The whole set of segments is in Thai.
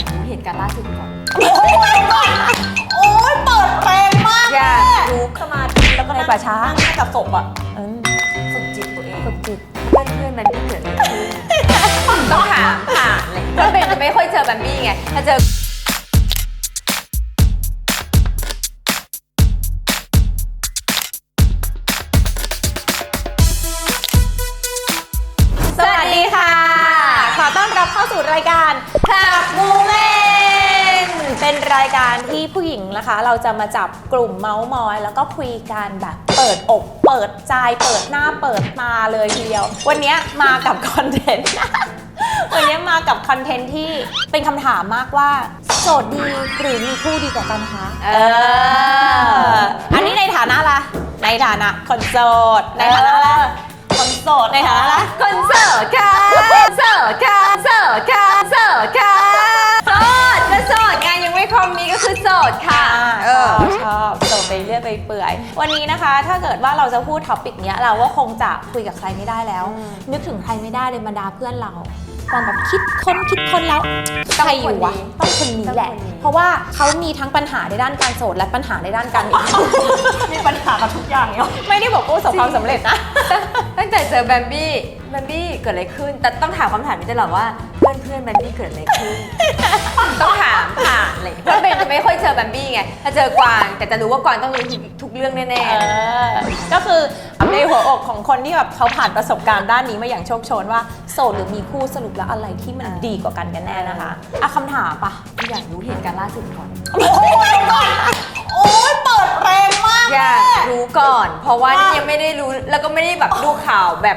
ากรู้เหตุการณ์ล่าสุดก่อน โอ้ยก่อนโอ้ยเปิดเพลงมากอยากแม่รู้สมาธิแล้วก็ในป่าช้า นั่งกับศพอะอืมฝึกจิตตัวเองฝึกจิตเพื่อนเพื่อนๆมันไม่เกิดอะไรขึ้นต้องถามผ่านเลยเพราะเป็นจะไม่ค่อยเจอแบมบี้ไงถ้าเจอสวัสดีค่ะ ขอต้อนรับเข้าสู่รายการขับมู เมนเป็นรายการที่ผู้หญิงนะคะ เราจะมาจับกลุ่มเมาส์มอย แล้วก็คุยกันแบบเปิดอก เปิดใจ เปิดหน้าเปิดตาเลยทีเดียว วันนี้มากับคอนเทนต์ วันนี้มากับคอนเทนต์ที่เป็นคำถามมากว่าโสดดีหรือมีคู่ดีกว่ากันคะ เออ อันนี้ในฐานะอะไรในฐานะคนโสดในฐานะอะไรคนโสดในฐานะอะไรคนเสิร์ฟค่ะเสิร์ฟค่ะ เรื่อยไปเปื่อยวันนี้นะคะ ถ้าเกิดว่าเราจะพูดท็อปิกเนี้ยเราก็คงจะคุยกับใครไม่ได้แล้วอืมนึกถึงใครไม่ได้เลยบรรดาเพื่อนเราตอนแบบคิดคนคิดคนแล้วใครอยู่วะต้องคนนี้แหละต้องคนนี้เพราะว่าเขามีทั้งปัญหาในด้านการโสดและปัญหาในด้านการมีปัญหากับทุกอย่างเนี่ยไม่ได้บอกว่าประสบความสำเร็จนะ ตั้งแต่เจอแบมบี้ แบมบี้เกิดอะไรขึ้น แต่ต้องถามคำถามนี้ตลอดว่าเพื่อนเพื่อนๆแบมบี้เกิดอะไรขึ้น ต้องถามผ่านเลยเพราะเป็นจะไม่ค่อยเจอแบมบี้ไงถ้าเจอกวางแต่จะรู้ว่ากวางต้องรู้ทุกเรื่องแน่เออก็คือในหัวอกของคนที่แบบเขาผ่านประสบการณ์ด้านนี้มาอย่างโชคโชนว่าโสดหรือมีคู่สรุปแล้วอะไรที่มันดีกว่ากันกันแน่นะคะอะคำถามปะๆอยากรู้เหตุการณ์ล่าสุดก่อน โอ้ยก่อน อยากรู้ก่อน เพราะว่านี่ยังไม่ได้รู้แล้วก็ไม่ได้แบบดูข่าวแบบ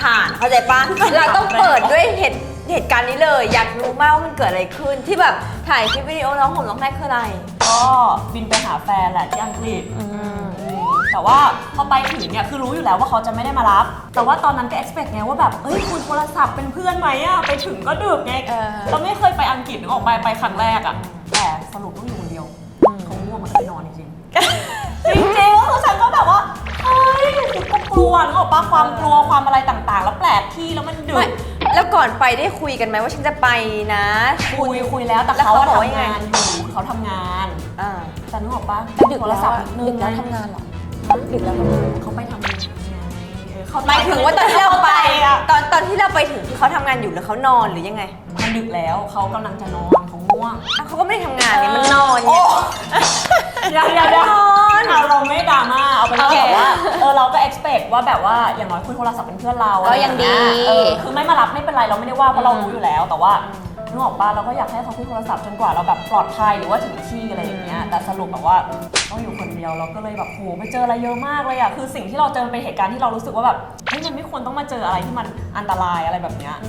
ผ่านๆเข้าใจปะเราต้องเปิดด้วยเหตุเหตุการณ์นี้เลย อยากรู้มากว่ามันเกิดอะไรขึ้น ที่แบบถ่ายคลิปวิดีโอร้องห่มร้องไห้คืออะไร ก็บินไปหาแฟนแหละที่อังกฤษแต่ว่าพอไปถึงเนี่ยคือรู้อยู่แล้วว่าเขาจะไม่ได้มารับ แต่ว่าตอนนั้นก็ expect ไงว่าแบบเอ้ยคุยโทรศัพท์เป็นเพื่อนไหมอะไปถึงก็ดึกไงเออเราไม่เคยไปอังกฤษนึกออกไปไปครั้งแรกอะแต่สรุปต้องอยู่คนเดียวเขาง่วงมันก็ไปนอนจริง ก็กลัวนึกออกปะความกลัวความอะไรต่างๆ แล้วแปลกที่แล้วมันดึไม่กแล้วก่อนไปได้คุยกันไหมว่าฉันจะไปนะคุยคุยแล้วแต่แล้วเขาเขาอะบอกว่ายังทำไงงานอยู่เขาทำงานอ่าแต่นึกออกปะแต่ดึกโทรแล้วศัพท์อะนิดึดกนึแล้วงทำงานเหรอดึกแล้วเขาไปทำงานไงเออเขาหมายถึงว่าตอนที่เราไป อะตอนตอนที่เราไปถึงคือเขาทำงานอยู่หรือเขานอนหรือยังไงมันดึกแล้วเขากำลังจะนอนเขาง่วง อะเขาก็ไม่ได้ทำงานเนี่ยมันนอนโอ้เนี่ยเดี๋ยวเดี๋ยวเดี๋ยวนอนเอาเราไม่ดรา ก็ expect ว่าแบบว่าอย่างน้อยคุยโทรศัพท์เป็นเพื่อนเราก็ยังดีเออคือไม่มารับไม่เป็นไรเราไม่ได้ว่าเพราะเรารู้อยู่แล้ว แต่ว่านึกออกปะเราก็อยากให้เขาคุยโทรศัพท์จนกว่าเราแบบปลอดภัยหรือว่าถึงที่อะไรอย่างเงี้ยแต่สรุปแบบว่าต้องอยู่คนเดียวเราก็เลยแบบโหไปเจออะไรเยอะมากเลยอะคือสิ่งที่เราเจอมันเป็นเหตุการณ์ที่เรารู้สึกว่าแบบเฮ้ยมันไม่ควรต้องมาเจออะไรที่มันอันตรายอะไรแบบเนี้ย อ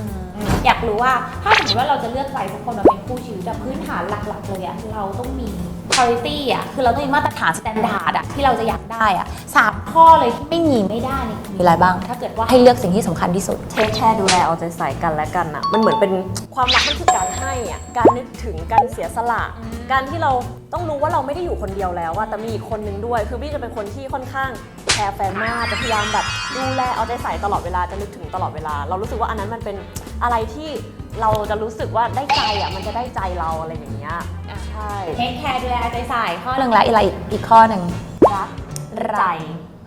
ยากรู้ว่าถ้าสมมติว่าเราจะเลือกใครสักคนมาเป็นคู่ชีวิตแบบพื้นฐานหลักๆเลยอะเราต้องมี quality อะคือเราต้องมีมาตรฐาน standard อะที่เราจะอยากได้อะสามข้อเลยที่ไม่มีไม่ได้เนี่ยมีอะไรบ้าง ถ้าเกิดว่าให้เลือกสิ่งที่สำคัญที่สุดเทคแคร์ดูแลเอาใจใส่กันและกันอะมันเหมือนเป็นความรักมันคือการให้อะการนึกถึงการเสียสละ การที่เราต้องรู้ว่าเราไม่ได้อยู่คนเดียวแล้วอะแต่มีอีกคนนึงด้วย คือบี้จะเป็นคนที่ค่อนข้างแคร์แฟนมากจะพยายามแบบดูแลเอาใจใส่ตลอดเวลาจะนึกถึงตลอดเวลา เรารู้สึกว่าอันนั้นมันเป็น อะไรที่เราจะรู้สึกว่าได้ใจอะมันจะได้ใจเราอะไรอย่างเงี้ยใช่เทคแคร์ดูแลเอาใจใส่ข้อหนึ่งและอะไรอีกอีกข้อหนึ่งรักใจ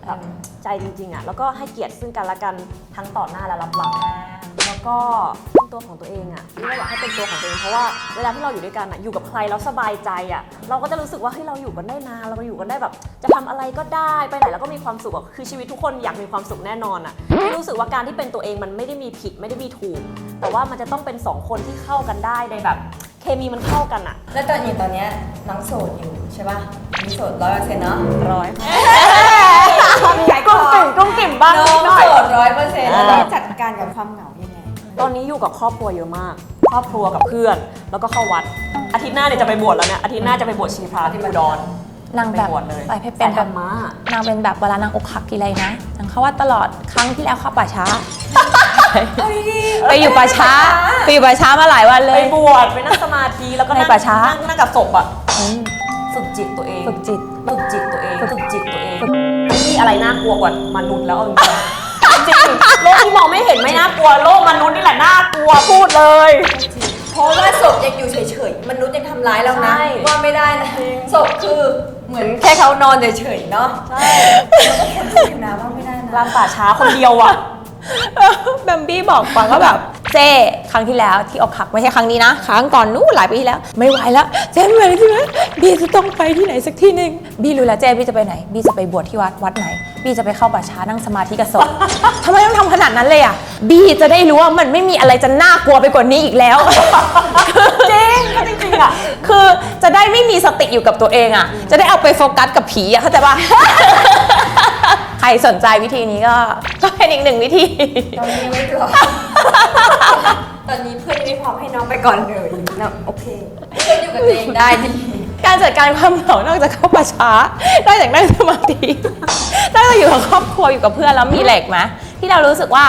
แบบใจจริงๆอะแล้วก็ให้เกียรติซึ่งกันและกันทั้งต่อหน้าและรับหลังแล้วก็เป็น ตัวของตัวเองอะที่เราอยากให้เป็นตัวของตัวเองเพราะว่าเวลาที่เราอยู่ด้วยกันอะอยู่กับใครแล้วสบายใจอะเราก็จะรู้สึกว่าเฮ้ยเราอยู่กันได้นานเราอยู่กันได้แบบ จะทำอะไรก็ได้ไปไหนแล้วก็มีความสุขอะคือชีวิตทุกคนอยากมีความสุขแน่นอนอะที่รู้สึกว่าการที่เป็นตัวเองมันไม่ได้มีผิดไม่ได้มีถูก แต่ว่ามันจะต้องเป็นสองคนที่เข้ากันได้ในแบบเคมีมันเข้ากันอะแล้วตอนนี้ตอนเนี้ยน้องโสดอยู่ใช่ป่ะมีโสดร้อยเปอร์เซ็นต์เนาะร้อยขายขกุ้งองกิ่มกุ้งกิ่มบ้างน้นิอดงหน่อยโสดร้อยเปอร์เซ็นต์อ่าแล้วจัดการกับความเหงายังไง ตอนนี้อยู่กับครอบครัวเยอะมาก ครอบครัวกับเพื่อน แล้วก็เข้าวัด อาทิตย์หน้าเนี่ยจะไปบวชแล้วเนี่ย อาทิตย์หน้าจะไปบวชชีพราที่อุดรนางไปแบบบวชเลยไปให้เป็นแบธรบรมะนางเป็นแบบเวลานางอกหักทีไรนะนางเขาว่าตลอดครั้งที่แล้วเข้าป่าช้า ไปอยู่ป่าช้าไปอยู่ป่าช้ามาหลายวันเลไปย บวชไปนั่งสมาธิแล้วก็ในนั่งป่าช้า นั่งนั่งกับศพอะอืมฝึกจิตตัวเองฝึกจิต ฝึกจิตตัวเองฝึกจิตตัวเองไม่มีอะไรน่ากลัวกว่ามนุษย์แล้วเอาจริงๆจริงๆ โลกที่มองไม่เห็นไม่น่ากลัว โลกมนุษย์นี่แหละน่ากลัวพูดเลย เพราะว่าศพยังอยู่เฉยๆ มนุษย์ยังทำร้ายเรานะ ใช่ ว่าไม่ได้นะศพคือเหมือนแค่เขานอนเฉยๆเนาะใช่นะว่าไม่ได้นะ ลางป่าช้าคนเดียวอะ แบมบี้บอกกวางก็แบบ เจ้ครั้งที่แล้วที่อกหักไม่ใช่ครั้งนี้นะครั้งก่อนนู้นหลายปีที่แล้ว ไม่ไหวแล้วเจ้ไม่ไหวแล้วใช่ไหมบีจะต้องไปที่ไหนสักที่หนึ่งบีรู้แล้วเจ้บีจะไปไหนบีจะไปบวชที่วัดวัดไหน บีจะไปเข้าป่าช้านั่งสมาธิกับศพ ทำไมต้องทำขนาดนั้นเลยอะ บีจะได้รู้ว่ามันไม่มีอะไรจะน่ากลัวไปกว่านี้อีกแล้ว จริงก็จริงๆอะ คือจะได้ไม่มีสติอยู่กับตัวเองอะ จะได้เอาไปโฟกัสกับผีอะเข้าใจปะใครสนใจวิธีนี้ก็ ก็เป็นอีกหนึ่งวิธี ตอนนี้ยังไม่พร้อมตอนนี้เพื่อนยังไม่พร้อมให้น้องไปก่อนเลยนะโอเคเพื่อนอยู่กับตัวเองได้ดี การจัดการความเหงานอกจากเข้าป่าช้านอกจากนั่งสมาธินอกจากอยู่กับครอบครัวอยู่กับเพื่อนแล้วมีเหล็กไหมที่เรารู้สึกว่า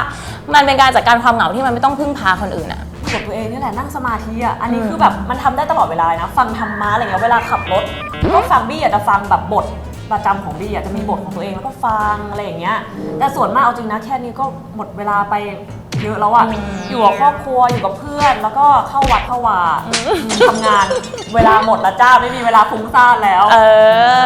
มันเป็นการจัดการความเหงาที่มันไม่ต้องพึ่งพาคนอื่นอะ กับตัวเองนี่แหละนั่งสมาธิอะ อันนี้คือแบบมันทำได้ตลอดเวลาเลยนะ ฟังธรรมะอะไรเงี้ยเวลาขับรถก็ฟังบี้อยากจะฟังแบบบทประจำของบี้อยากจะมีบทของตัวเองแล้วก็ฟังอะไรอย่างเงี้ยแต่ส่วนมากเอาจริงนะแค่นี้ก็หมดเวลาไป เยอะแล้วอะอยู่กับครอบครัวอยู่กับเพื่อนแล้วก็เข้าวัดเข้าวาทำงานเวลาหมดแล้วจ้าไม่มีเวลาฟุ้งซ่านแล้ว เอ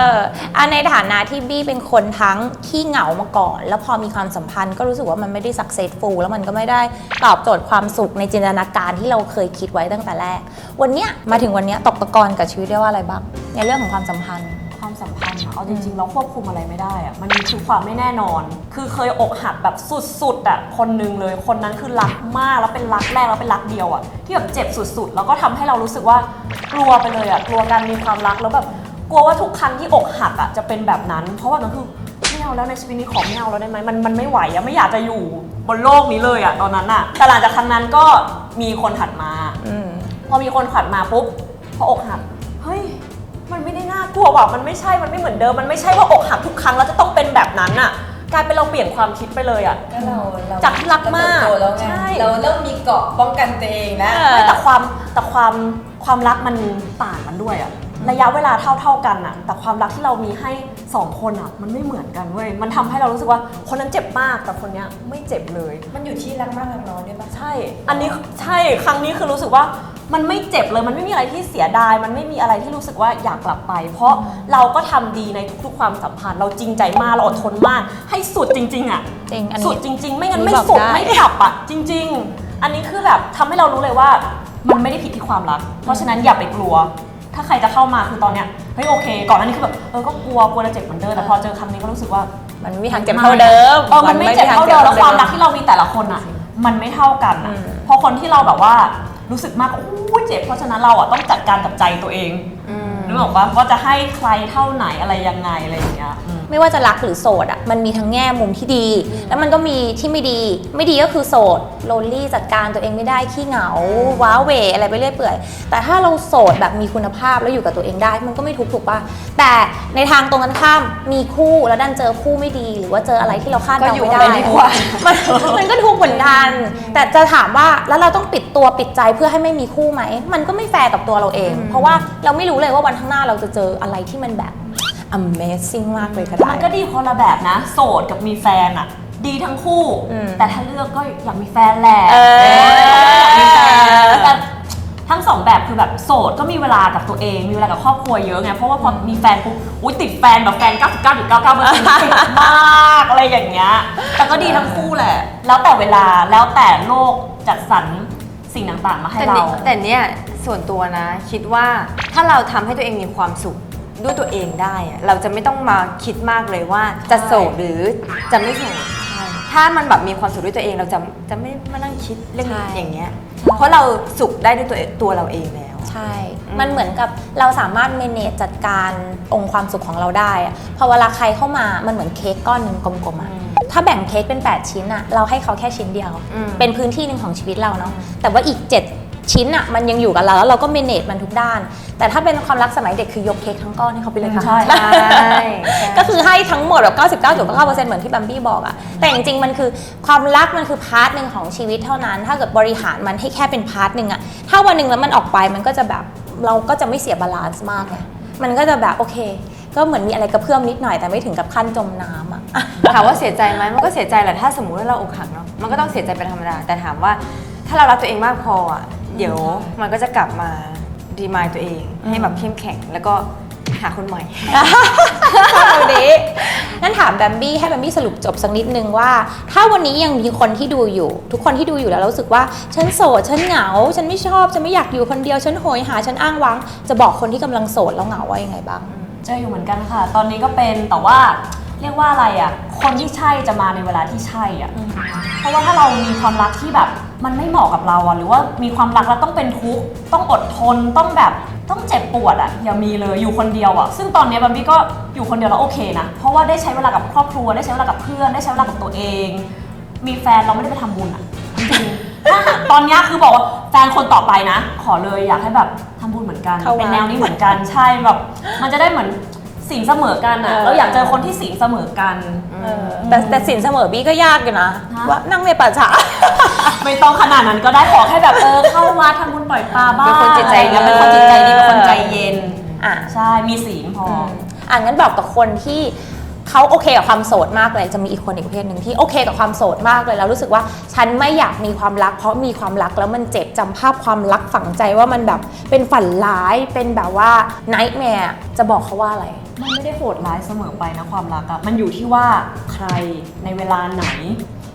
ออันในฐานะที่บี้เป็นคนทั้งขี้เหงามาก่อน แล้วพอมีความสัมพันธ์ก็รู้สึกว่ามันไม่ได้ successful แล้วมันก็ไม่ได้ตอบโจทย์ความสุขในจินตนาการที่เราเคยคิดไว้ตั้งแต่แรก วันเนี้ยมาถึงวันเนี้ยตกตะกอนกับชีวิตได้ว่าอะไรบ้างในเรื่องของความสัมพันธ์ ความสัมพันธ์อะเอาจริงๆเราควบคุมอะไรไม่ได้อะมันคือความไม่แน่นอน คือเคยอกหักแบบสุดๆอะคนหนึงเลย คนนั้นคือรักมากแล้วเป็นรักแรกแล้วเป็นรักเดียวอะที่แบบเจ็บสุดๆ แล้วก็ทำให้เรารู้สึกว่ากลัวไปเลยอะกลัวการมีความรักแล้วแบบกลัวว่าทุกครั้งที่อกหักอะจะเป็นแบบนั้น เพราะว่านั่นคือไม่เอาแล้วในชีวิตนี้ขอไม่เอาแล้วได้ไหมมันมันไม่ไหวอะไม่อยากจะอยู่บนโลกนี้เลยอะตอนนั้นอะแต่หลังจากครั้งนั้นก็มีคนถัดมา อืม พอมีคนขัดมาปุ๊บพออกหักเฮ้ย มันไม่ได้น่ากลัวว่ะมันไม่ใช่ มันไม่เหมือนเดิม มันไม่ใช่ว่าอกหักทุกครั้งแล้วจะต้องเป็นแบบนั้นอะกลายเป็นเราเปลี่ยนความคิดไปเลยอะ ก็เราเราจากที่รักมากเรเติบโตแล้วไงใช่ เราเริ่มมีเกราะป้องกันตัวเองแล้วเออไม่แต่ความแต่ความความรักมันต่างกันด้วยอะระยะเวลาเท่าเท่าๆกันอะแต่ความรักที่เรามีให้สองคนอะมันไม่เหมือนกันเว้ยมันทำให้เรารู้สึกว่าคนนั้นเจ็บมากแต่คนเนี้ยไม่เจ็บเลย มันอยู่ที่รักมากรักน้อยด้วยปะ ใช่ อันนี้ใช่ครั้งนี้คือรู้สึกว่า มันไม่เจ็บเลยมันไม่มีอะไรที่เสียดาย มันไม่มีอะไรที่รู้สึกว่าอยากกลับไป เพราะเราก็ทำดีในทุกๆความสัมพันธ์ เราจริงใจมากเราอดทนมาก ให้สุดจริง ๆ อะ จริงอันนี้ สุดจริง ๆ ไม่งั้นนี่ไม่บอกสุดได้ ไม่กลับอะจริง ๆ อันนี้คือแบบทำให้เรารู้เลยว่ามันไม่ได้ผิดที่ความรัก เพราะฉะนั้นอย่าไปกลัว ถ้าใครจะเข้ามาคือตอนเนี้ยเฮ้ยโอเค ก่อนหน้านี้คือแบบเออก็กลัวกลัวจะเจ็บเหมือนเดิมแต่พอเจอคำนี้ก็รู้สึกว่า มันไม่มีทางเจ็บเท่าเดิม เออ มันไม่เจ็บเท่าเดิมแล้วความรักเที่เรามีแต่ละคนอะ มันไม่เท่ากันอะอืมพอคนที่เราแบบว่า รู้สึกมากอู้เจ็บเพราะฉะนั้นเราอะต้องจัดการกับใจตัวเองอืมนึกออกปะว่าจะให้ใครเท่าไหนอะไรยังไงอะไรอย่างเงี้ยอืม ไม่ว่าจะรักหรือโสดอะมันมีทั้งแง่มุมที่ดี แล้วมันก็มีที่ไม่ดี ไม่ดีก็คือโสดโลนลี่จัดการตัวเองไม่ได้ขี้เหงา ว้าเหวอะไรไปเรื่อยเปื่อย แต่ถ้าเราโสดแบบมีคุณภาพแล้วอยู่กับตัวเองได้ มันก็ไม่ทุกข์ถูกปะแต่ในทางตรงกันข้ามมีคู่แล้วดันเจอคู่ไม่ดี หรือว่าเจออะไรที่เราคาดก็เดาอยู่ไม่กัได้นไปดีกว่ามันมันก็ทุกข์เหมือนกัน แต่จะถามว่าแล้วเราต้องปิดตัวปิดใจเพื่อให้ไม่มีคู่ไหมมันก็ไม่แฟร์กับตัวเราเอง เพราะว่าเราไม่รู้เลยว่าวันข้างหน้าเราจะเจออะไรที่มันแบบ amazing มากเลยก็ได้ มันก็ดีคนละแบบนะ โสดกับมีแฟนอะดีทั้งคู่ อืมแต่ถ้าเลือกก็อยากมีแฟนแหละเออ อยากมีแฟนแต่ทั้งสองแบบคือแบบโสดก็มีเวลากับตัวเอง มีเวลากับครอบครัวเยอะไง เพราะว่าพอมีแฟนปุ๊บอุ้ยติดแฟนแบบแฟน 99.99%ติดมากอะไรอย่างเงี้ย แต่ก็ดีทั้งคู่แหละ แล้วแต่เวลาแล้วแต่โลกจัดสรรสิ่งต่างๆมาให้แต่เรา เนี่ยแต่เนี่ยส่วนตัวนะ คิดว่าถ้าเราทำให้ตัวเองมีความสุข ด้วยตัวเองได้อะเราจะไม่ต้องมาคิดมากเลยว่าจะโสดหรือจะไม่โสดถ้ามันแบบมีความสุขด้วยตัวเองเราจะจะไม่มานั่งคิดเรื่องใช่ อย่างเงี้ย เพราะเราสุขได้ด้วยตัวตัวเราเองแล้ว ใช่มันเหมือนกับเราสามารถเมเนจจัดการองค์ความสุขของเราได้อะพอเวลาใครเข้ามา มันเหมือนเค้กก้อนหนึ่งกลมๆอะอืมถ้าแบ่งเค้กเป็น 8 ชิ้นอะเราให้เขาแค่ชิ้นเดียว อืมเป็นพื้นที่หนึ่งของชีวิตเราเนาะ แต่ว่าอีก 7 ชิ้นอะมันยังอยู่กับเราแล้วเราก็เมเนจมันทุกด้าน แต่ถ้าเป็นความรักสมัยเด็กคือยกเค้กทั้งก้อนให้เขาไปเลยค่ะใช่ใช่ใช่ก็คือให้ทั้งหมดแบบ99.9%เหมือนที่บัมบี้บอกอะแต่จริงๆมันคือความรักมันคือพาร์ทหนึ่งของชีวิตเท่านั้น ถ้าเกิดบริหารมันให้แค่เป็นพาร์ทหนึ่งอะถ้าวันหนึ่งแล้วมันออกไปมันก็จะแบบเราก็จะไม่เสียบาลานซ์มากไงมันก็จะแบบโอเค ก็เหมือนมีอะไรกระเพื่อมนิดหน่อยแต่ไม่ถึงกับขั้นจมน้ำอะถามว่าเสียใจไหมมันก็เสียใจแหละถ้าสมมุติว่าเราอกหักเนาะมันก็ต้องเสียใจเป็นธรรมดาแต่ถามว่าถ้าเรารักตัวเองมากพออะ เดี๋ยวมันก็จะกลับมาดีมายตัวเอง ให้แบบเข้มแข็งแล้วก็หาคนใหม่ชอบวันนี้งั้นถามแบมบี้ให้แบมบี้สรุปจบสักนิดนึงว่า ถ้าวันนี้ยังมีคนที่ดูอยู่ ทุกคนที่ดูอยู่แล้วรู้สึกว่า ฉันโสด ฉันเหงา ฉันไม่ชอบ ฉันไม่อยากอยู่คนเดียว ฉันโหยหา ฉันอ้างว้าง จะบอกคนที่กำลังโสดแล้วเหงาว่ายังไงบ้าง เจออยู่เหมือนกันค่ะ ตอนนี้ก็เป็นแต่ว่า เรียกว่าอะไรอะ คนที่ใช่จะมาในเวลาที่ใช่อะ เพราะว่าถ้าเรามีความรักที่แบบมันไม่เหมาะกับเราอะ หรือว่ามีความรักแล้วต้องเป็นทุกข์ต้องอดทนต้องแบบต้องเจ็บปวดอะอย่ามีเลยอยู่คนเดียวอะ ซึ่งตอนนี้บัมบี้ก็อยู่คนเดียวแล้วโอเคนะ เพราะว่าได้ใช้เวลากับครอบครัวได้ใช้เวลากับเพื่อนได้ใช้เวลากับตัวเอง มีแฟนเราไม่ได้ไปทำบุญอะจริงๆถ้าตอนเนี้ยคือบอกว่าแฟนคนต่อไปนะ ขอเลยอยากให้แบบทำบุญเหมือนกันเข้าวัดเป็นแนวนี้เหมือนกันใช่แบบมันจะได้เหมือน สิ่งเสมอกันอะเออ เราอยากเจอคนที่สิ่งเสมอกัน เออแต่แต่สินเสมอบี้ก็ยากอยู่นะ ฮะ ว่านั่งในป่าช้า ไม่ต้องขนาดนั้นก็ได้ขอแค่แบบเออเข้าวัดทำบุญปล่อยปลาบ้างเป็นคนจิตใจดี เป็นคนจิตใจดีเป็นคนใจเย็น อะใช่มีศีลพออ อะงั้นบอกกับคนที่ เขาโอเคกับความโสดมากเลยจะมีอีกคนอีกประเภทหนึ่งที่โอเคกับความโสดมากเลยแล้วรู้สึกว่าฉันไม่อยากมีความรัก เพราะมีความรักแล้วมันเจ็บจำภาพความรักฝังใจว่ามันแบบเป็นฝันร้ายเป็นแบบว่า nightmare จะบอกเขาว่าอะไร มันไม่ได้โหดร้ายเสมอไปนะความรักอะมันอยู่ที่ว่าใครในเวลาไหน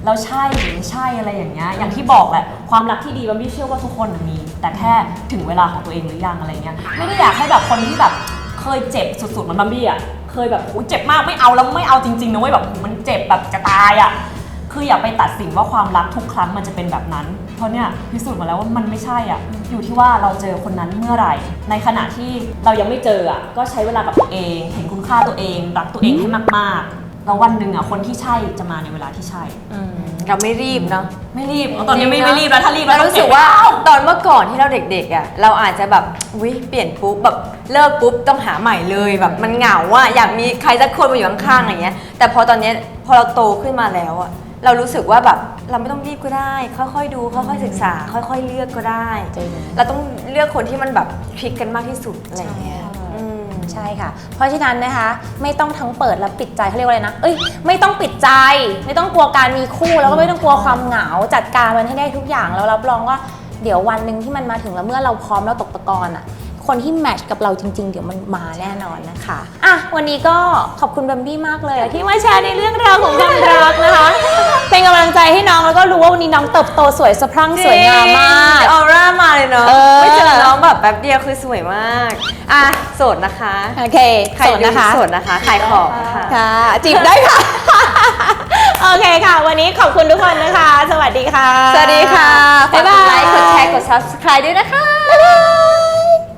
แล้วใช่หรือไม่ใช่อะไรอย่างเงี้ย อย่างที่บอกแหละ ความรักที่ดีมันไม่เชื่อว่าทุกคนมี แต่แค่ถึงเวลาของตัวเองหรือยังอะไรเงี้ย ไม่ได้อยากให้แบบคนที่แบบเคยเจ็บสุดๆเหมือนบัมบี้อะ เคยแบบโอ้เจ็บมากไม่เอาแล้วไม่เอาจริงๆนะเว้ยแบบมันเจ็บแบบจะตายอะคืออย่าไปตัดสินว่าความรักทุกครั้งมันจะเป็นแบบนั้น เพราะเนี่ยพิสูจน์มาแล้วว่ามันไม่ใช่อะ อยู่ที่ว่าเราเจอคนนั้นเมื่อไหร่ ในขณะที่เรายังไม่เจออะก็ใช้เวลากับตัวเอง เห็นคุณค่าตัวเอง รักตัวเองให้มากๆ แล้ววันหนึ่งอะคนที่ใช่จะมาในเวลาที่ใช่เราไม่รีบเนาะ ไม่รีบตอนนี้ไม่ไม่รีบแล้วถ้ารีบแล้เราวรู้สึกว่าตอนเมื่อก่อนที่เราเด็กๆอะเราอาจจะแบบวิเปลี่ยนปุ๊บแบบเลิกปุ๊บต้องหาใหม่เลยแบบมันเหงาอะอยากมีใครสักคนมาอยู่ข้างๆอะไรเงี้ย แต่พอตอนเนี้ยพอเราโตขึ้นมาแล้วอะเรารู้สึกว่าแบบเราไม่ต้องรีบก็ได้ ค่อยๆดูค่อยๆศึกษา ค่อยๆเลือกก็ได้ จริง เราต้องเลือกคนที่มันแบบคลิกกันมากที่สุดอะไรเงี้ยอืม ใช่ค่ะ เพราะฉะนั้นนะคะไม่ต้องทั้งเปิดและปิดใจเขาเรียกว่าอะไรนะ เอ้ยไม่ต้องปิดใจ ไม่ต้องกลัวการมีคู่แล้วก็ไม่ต้องกลัวความเหงาจัดการมันให้ได้ทุกอย่างแล้วรับรองว่าเดี๋ยววันหนึ่งที่มันมาถึงแล้วเมื่อเราพร้อมเราตกตะกอนอะคนที่แมทช์กับเราจริง ๆ เดี๋ยวมันมาแน่นอนนะคะอะวันนี้ก็ขอบคุณแบมบี้มากเลยที่มาแชร์ในเรื่องราวของความรักนะคะ เป็นกำลังใจให้น้องแล้วก็รู้ว่าวันนี้น้องเติบโตสวยสะพรั่งสวยงามมาก ออร่ามาเลยเนาะเออ ไม่เจอน้องแบบแป๊บเดียวคือสวยมาก อะโสดนะคะโอเคใครโสดดูนะคะ โสดนะคะขายของค่ะ ค่ะจีบได้ค่ะ โอเคค่ะ วันนี้ขอบคุณทุกคนนะคะ สวัสดีค่ะ สวัสดีค่ะฝากบ๊ายกบายดไลค์กดแชร์กด subscribe ด้วยนะคะบ๊ายบาย